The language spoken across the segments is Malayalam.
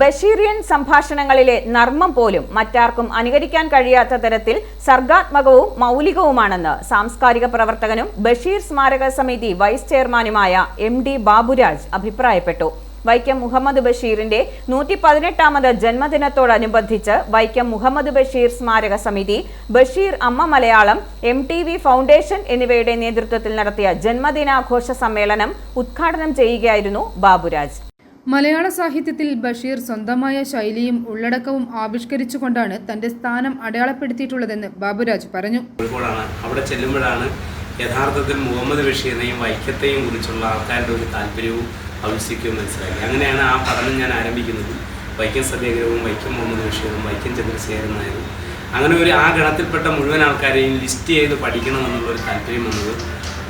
ബഷീറിയൻ സംഭാഷണങ്ങളിലെ നർമ്മം പോലും മറ്റാർക്കും അനുകരിക്കാൻ കഴിയാത്ത തരത്തിൽ സർഗാത്മകവും മൗലികവുമാണെന്ന് സാംസ്കാരിക പ്രവർത്തകനും ബഷീർ സ്മാരക സമിതി വൈസ് ചെയർമാനുമായ എം ഡി ബാബുരാജ് അഭിപ്രായപ്പെട്ടു. വൈക്കം മുഹമ്മദ് ബഷീറിന്റെ നൂറ്റി പതിനെട്ടാമത് ജന്മദിനത്തോടനുബന്ധിച്ച് വൈക്കം മുഹമ്മദ് ബഷീർ സ്മാരക സമിതി ബഷീർ അമ്മ Malayalam M T V foundation എന്നിവയുടെ നേതൃത്വത്തിൽ നടത്തിയ ജന്മദിനാഘോഷ സമ്മേളനം ഉദ്ഘാടനം ചെയ്യുകയായിരുന്നു ബാബുരാജ്. മലയാള സാഹിത്യത്തിൽ ബഷീർ സ്വന്തമായ ശൈലിയും ഉള്ളടക്കവും ആവിഷ്കരിച്ചുകൊണ്ടാണ് തന്റെ സ്ഥാനം അടയാളപ്പെടുത്തിയിട്ടുള്ളതെന്ന് ബാബുരാജ് പറഞ്ഞു. അവിടെ ചെല്ലുമ്പോഴാണ് യഥാർത്ഥത്തിൽ മുഹമ്മദ് ബഷീറിനെയും വൈക്കത്തെയും കുറിച്ചുള്ള ആൾക്കാരുടെ ഒരു താല്പര്യവും ആവശ്യിക്കുകയും മനസ്സിലാക്കി. അങ്ങനെയാണ് ആ പഠനം ഞാൻ ആരംഭിക്കുന്നത്. വൈക്കം സത്യാഗ്രഹവും വൈക്കം മുഹമ്മദ് ബഷീറും വൈക്കം ചന്ദ്രശേഖരൻ നായരും. അങ്ങനെ ഒരു ആ ഗണത്തിൽപ്പെട്ട മുഴുവൻ ആൾക്കാരെയും ലിസ്റ്റ് ചെയ്ത് പഠിക്കണം എന്നുള്ള ഒരു താല്പര്യം വന്നത്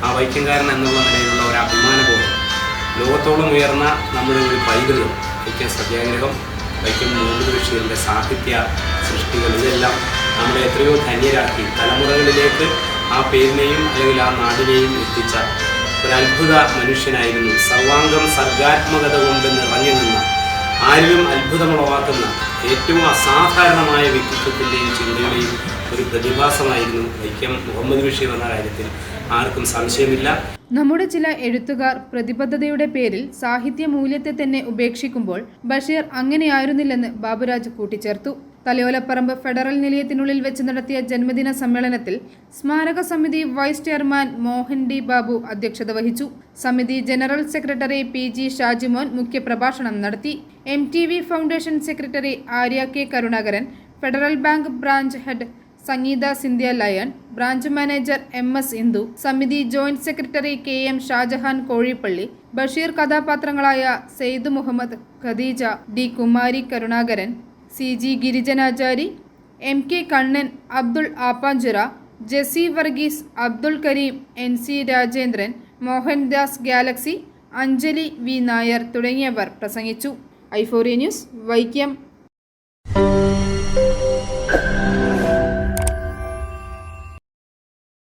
ആ വൈക്കംകാരൻ എന്നുള്ള നിലയിലുള്ള ഒരു അഭിമാനബോധം. ലോകത്തോളം ഉയർന്ന നമ്മുടെ ഒരു പൈതൃകം വൈക്കം സത്യാഗ്രഹം വൈക്കം മുഹമ്മദ് ബഷീറിന്റെ സാഹിത്യ സൃഷ്ടികൾ ഇതെല്ലാം നമ്മളെ എത്രയോ ധന്യരാക്കി തലമുറകളിലേക്ക് ആ പേരിനെയും അല്ലെങ്കിൽ ആ നാടിനെയും എത്തിച്ച ഒരു അത്ഭുത മനുഷ്യനായിരുന്നു. സർവാംഗം സർഗാത്മകത കൊണ്ട് നിറഞ്ഞു നിന്ന ആരിലും അത്ഭുതമുളവാക്കുന്ന ഏറ്റവും അസാധാരണമായ വ്യക്തിത്വത്തിന്റെയും ചിന്തയുടെയും ഒരു പ്രതിഭാസമായിരുന്നു വൈക്കം മുഹമ്മദ് ബഷീർ എന്ന കാര്യത്തിൽ ആർക്കും സംശയമില്ല. നമ്മുടെ ചില എഴുത്തുകാർ പ്രതിബദ്ധതയുടെ പേരിൽ സാഹിത്യ മൂല്യത്തെ തന്നെ ഉപേക്ഷിക്കുമ്പോൾ ബഷീർ അങ്ങനെയായിരുന്നില്ലെന്ന് ബാബുരാജ് കൂട്ടിച്ചേർത്തു. തലയോലപ്പറമ്പ് ഫെഡറൽ നിലയത്തിനുള്ളിൽ വെച്ച് നടത്തിയ ജന്മദിന സമ്മേളനത്തിൽ സ്മാരക സമിതി vice chairman Mohan D Babu അധ്യക്ഷത വഹിച്ചു. സമിതി general secretary P G Shajimon മുഖ്യപ്രഭാഷണം നടത്തി. M T V foundation secretary Arya K Karunakaran federal bank branch head Sangeetha Sindhya Lion branch manager M S Indu സമിതി joint secretary K M Shajahan Kozhippally Basheer കഥാപാത്രങ്ങളായ Syed Muhammad Khadeeja D Kumari Karunakaran C G Girijanachari M K Kannan Abdul Appanchura Jessy Varghese Abdul Kareem N C Rajendran Mohandas galaxy Anjali V Nair തുടങ്ങിയവർ പ്രസംഗിച്ചു. ഐഫോറിയ ന്യൂസ് വൈക്കം